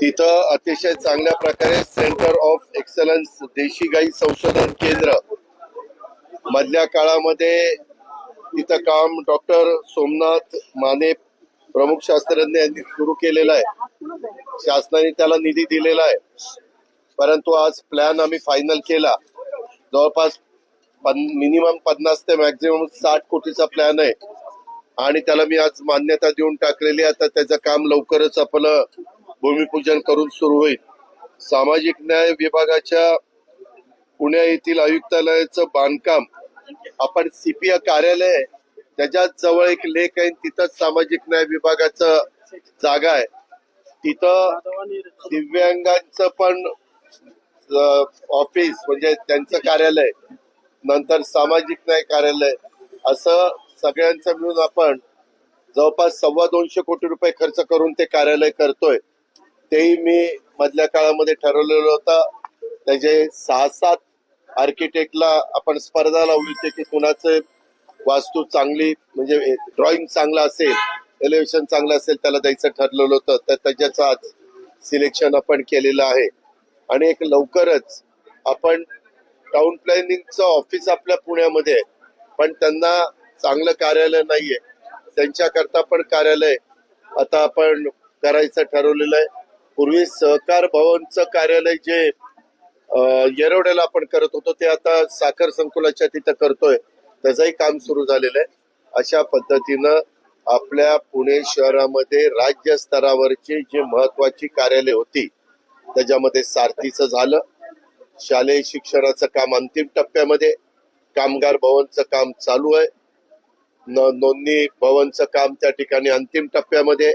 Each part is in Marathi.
तिथं अतिशय चांगल्या प्रकारे सेंटर ऑफ एक्सलन्स देशी गाई संशोधन केंद्र मधल्या काळामध्ये तिथं काम डॉक्टर सोमनाथ माने प्रमुख शास्त्रज्ञ यांनी सुरू केलेलं आहे. शासनाने त्याला निधी दिलेला आहे. परंतु आज प्लॅन आम्ही फायनल केला. जवळपास पन मिनिमम पन्नास ते मॅक्झिमम साठ कोटीचा प्लॅन आहे. आणि त्याला मी आज मान्यता देऊन टाकलेली आहे. आता त्याचं काम लवकरच आपलं भूमिपूजन करून सुरू होईल. सामाजिक न्याय विभागाच्या पुणे येथील आयुक्तालयाचं बांधकाम आपण सीपीआय कार्यालय त्याच्याच जवळ एक लेक आहे तिथंच सामाजिक न्याय विभागाचं जागा आहे. तिथं दिव्यांगांचं पण ऑफिस म्हणजे त्यांचं कार्यालय नंतर सामाजिक न्याय कार्यालय असं सगळ्यांचं मिळून आपण जवळपास सव्वा दोनशे कोटी रुपये खर्च करून ते कार्यालय करतोय. तेही मी मधल्या काळामध्ये ठरवलेलं होतं. त्याचे सहा सात आर्किटेक्टला आपण स्पर्धा लावली होती की कुणाचं वास्तू चांगली म्हणजे ड्रॉइंग चांगलं असेल एलिव्हेशन चांगलं असेल त्याला द्यायचं ठरलेलं होतं. तर त्याच्याचं आज सिलेक्शन आपण केलेलं आहे. आणि एक लवकरच आपण टाउन प्लॅनिंगचं ऑफिस आपल्या पुण्यामध्ये आहे. पण त्यांना चांगलं कार्यालय नाहीये. त्यांच्याकरता पण कार्यालय आता आपण करायचं ठरवलेलं आहे. पूर्वी सहकार भवनचं कार्यालय जे येरवड्याला आपण करत होतो ते आता साखर संकुलाच्या तिथं करतोय. त्याचंही काम सुरू झालेलं आहे. अशा पद्धतीनं आपल्या पुणे शहरामध्ये राज्य स्तरावरची जी महत्वाची कार्यालय होती त्याच्यामध्ये सारथीचं झालं. शालेय शिक्षणाचं काम अंतिम टप्प्यामध्ये कामगार भवनचं काम चालू आहे. न- नोंदणी भवनचं काम त्या ठिकाणी अंतिम टप्प्यामध्ये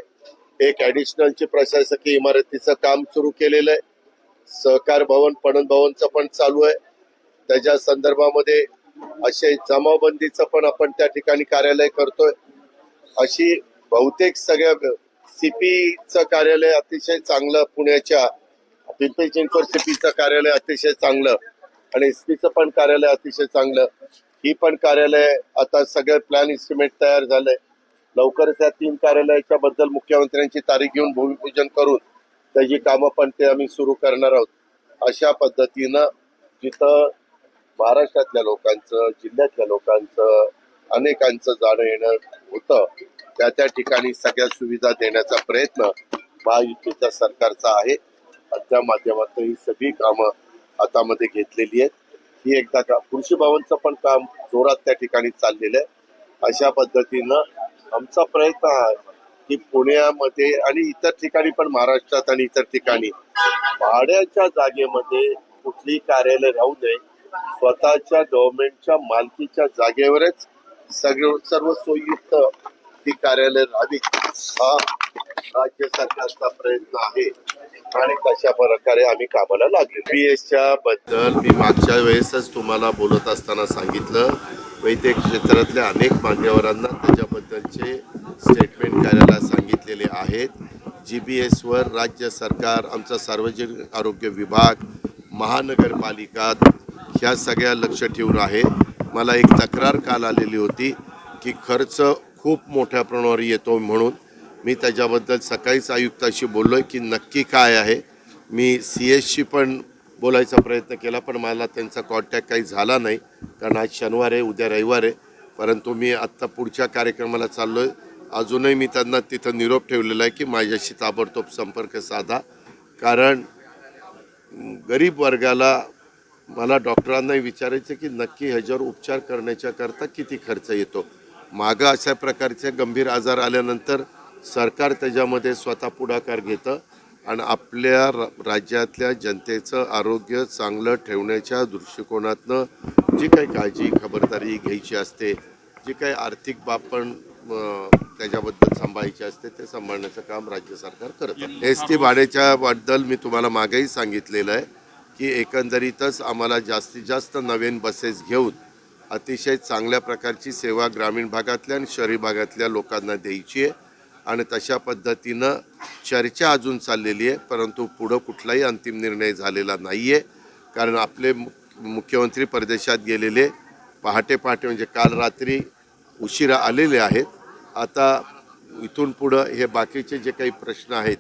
एक ऍडिशनलची प्रशासकीय इमारतीचं काम सुरू केलेलं आहे. सहकार भवन पणन भवनचं पण चालू आहे. त्याच्या संदर्भामध्ये असे जमावबंदीचं पण आपण त्या ठिकाणी कार्यालय करतोय. अशी बहुतेक सगळ्या सीपीचं कार्यालय अतिशय चांगलं पुण्याच्या पिंपरी चिंचवड सीपीचं कार्यालय अतिशय चांगलं आणि एसपीचं पण कार्यालय अतिशय चांगलं. ही पण कार्यालय आता सगळे प्लॅन इस्टिमेट तयार झालंय. लवकरच या तीन कार्यालयाच्या बद्दल मुख्यमंत्र्यांची तारीख घेऊन भूमिपूजन करून त्याची कामं पण ते आम्ही सुरू करणार आहोत. अशा पद्धतीनं जिथं महाराष्ट्रातल्या लोकांचं जिल्ह्यातल्या लोकांचं अनेकांचं जाणं येणं होतं त्या त्या ठिकाणी सगळ्या सुविधा देण्याचा प्रयत्न महायुतीच्या सरकारचा आहे. त्या माध्यमातून ही सगळी कामं हातामध्ये घेतलेली आहेत. ही एकदा का कृषी भवनचं पण काम जोरात त्या ठिकाणी चाललेलं आहे. अशा पद्धतीनं आमचा प्रयत्न हा आहे की पुण्यामध्ये आणि इतर ठिकाणी पण महाराष्ट्रात आणि इतर ठिकाणी भाड्याच्या जागेमध्ये कुठली कार्यालय राहू नये. स्वतःच्या गव्हर्नमेंटच्या मालकीच्या जागेवरच सगळं सर्व सोयीयुक्त ती कार्यालय राहावी हा राज्य सरकारचा प्रयत्न आहे. आणि तशा प्रकारे आम्ही कामाला लागले पी एसच्या बद्दल मी मागच्या वेळेसच तुम्हाला बोलत असताना सांगितलं वैद्यक क्षेत्रातल्या अनेक मान्यवरांना त्याच्याबद्दलचे स्टेटमेंट करायला सांगितलेले आहेत. जी बी एसवर राज्य सरकार आमचा सार्वजनिक आरोग्य विभाग महानगरपालिका ह्या सगळ्या लक्ष ठेवून आहे. मला एक तक्रार काल आलेली होती की खर्च खूप मोठ्या प्रमाणावर येतो म्हणून मी त्याच्याबद्दल सकाळीच आयुक्ताशी बोललो आहे की नक्की काय आहे. मी सी एसशी पण बोलायचा प्रयत्न केला पण मला त्यांचा कॉन्टॅक्ट काही झाला नाही. कारण आज शनिवार आहे उद्या रविवार आहे. परंतु मी आत्ता पुढच्या कार्यक्रमाला चाललो आहे अजूनही मी त्यांना तिथं निरोप ठेवलेला आहे की माझ्याशी ताबडतोब संपर्क साधा. कारण गरीब वर्गाला मला डॉक्टरांनाही विचारायचं की नक्की ह्याच्यावर उपचार करण्याच्या करता किती खर्च येतो? मागं अशा प्रकारचे गंभीर आजार आल्यानंतर सरकार त्याच्यामध्ये स्वतः पुढाकार घेतं. आणि आपल्या र- राज्यातल्या जनतेचं आरोग्य चांगलं ठेवण्याच्या दृष्टिकोनातनं जी काही काळजी खबरदारी घ्यायची असते जी काही आर्थिक बाब पण त्याच्याबद्दल सांभाळायची असते ते सांभाळण्याचं काम राज्य सरकार करतं एस टी भाड्याच्या बद्दल मी तुम्हाला मागेही सांगितलेलं आहे की एकंदरीतच आम्हाला जास्तीत जास्त नवीन बसेस घेऊन अतिशय चांगल्या प्रकारची सेवा ग्रामीण भागातल्या आणि शहरी भागातल्या लोकांना द्यायची आहे. आणि तशा पद्धतीनं चर्चा अजून चाललेली आहे परंतु पुढं कुठलाही अंतिम निर्णय झालेला नाही आहे कारण आपले मु मुख्यमंत्री परदेशात गेलेले पहाटे पहाटे म्हणजे काल रात्री उशिरा आलेले आहेत. आता इथून पुढं हे बाकीचे जे काही प्रश्न आहेत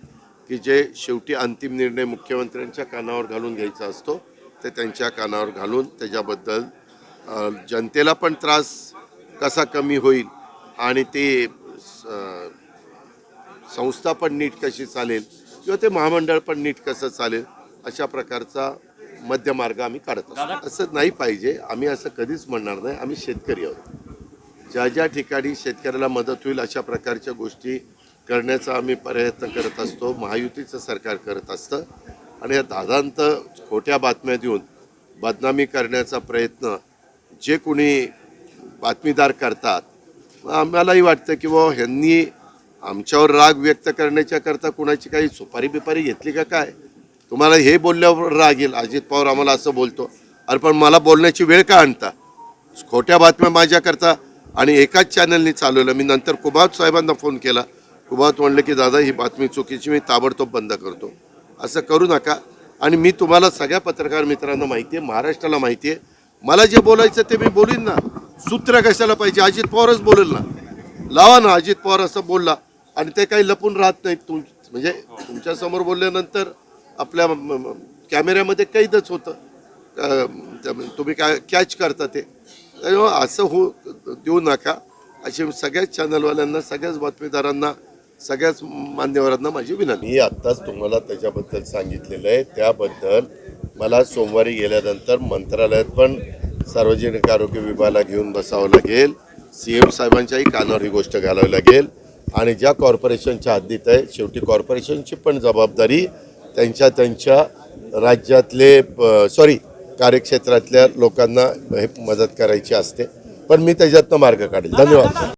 की जे शेवटी अंतिम निर्णय मुख्यमंत्र्यांच्या कानावर घालून घ्यायचा असतो ते त्यांच्या कानावर घालून त्याच्याबद्दल जनतेला पण त्रास कसा कमी होईल आणि ते स- संस्था पण नीट कशी चालेल किंवा ते महामंडळ पण नीट कसं चालेल अशा प्रकारचा मध्यमार्ग आम्ही काढत असतो. असं नाही पाहिजे. आम्ही असं कधीच म्हणणार नाही. आम्ही शेतकरी आहोत. ज्या ज्या ठिकाणी शेतकऱ्याला मदत होईल अशा प्रकारच्या गोष्टी करण्याचा आम्ही प्रयत्न करत असतो. महायुतीचं सरकार करत असतं. आणि या दादांत खोट्या बातम्या देऊन बदनामी करण्याचा प्रयत्न जे कोणी बातमीदार करतात आम्हालाही वाटतं की बाबा ह्यांनी आमच्यावर राग व्यक्त करण्याच्या करता कुणाची काही सुपारी बिपारी घेतली का काय? तुम्हाला हे बोलल्यावर राग येईल. अजित पवार आम्हाला असं बोलतो. अरे पण मला बोलण्याची वेळ का आणता? खोट्या बातम्या माझ्याकरता आणि एकाच चॅनलनी चालवलं मी नंतर कुबावत साहेबांना फोन केला. कुबात म्हणलं की दादा ही बातमी चुकीची मी ताबडतोब बंद करतो. असं करू नका. आणि मी तुम्हाला सगळ्या पत्रकार मित्रांना माहिती आहे महाराष्ट्राला माहिती आहे मला जे बोलायचं ते मी बोलीन ना. सूत्र कशाला पाहिजे? अजित पवारच बोलेल ना. लावा ना अजित पवार असं बोलला. आणि ते काही लपून राहत नाहीत तुम म्हणजे तुमच्यासमोर बोलल्यानंतर आपल्या कॅमेऱ्यामध्ये कैदच होतं. तुम्ही काय कॅच करता ते. त्यामुळं असं हो देऊ नका. अशी सगळ्याच चॅनलवाल्यांना सगळ्याच बातमीदारांना सगळ्याच मान्यवरांना माझी विनंती. मी आत्ताच तुम्हाला त्याच्याबद्दल सांगितलेलं आहे. त्याबद्दल मला सोमवारी गेल्यानंतर मंत्रालयात पण सार्वजनिक आरोग्य विभागाला घेऊन बसावं लागेल. सी एम साहेबांच्याही कानावर ही गोष्ट घालावी लागेल. आणि ज्या कॉर्पोरेशनच्या हद्दीत आहे शेवटी कॉर्पोरेशनची पण जबाबदारी त्यांच्या त्यांच्या राज्यातले सॉरी कार्यक्षेत्रातल्या लोकांना हे मदत करायची असते. पण मी त्याच्यातनं मार्ग काढेल. धन्यवाद.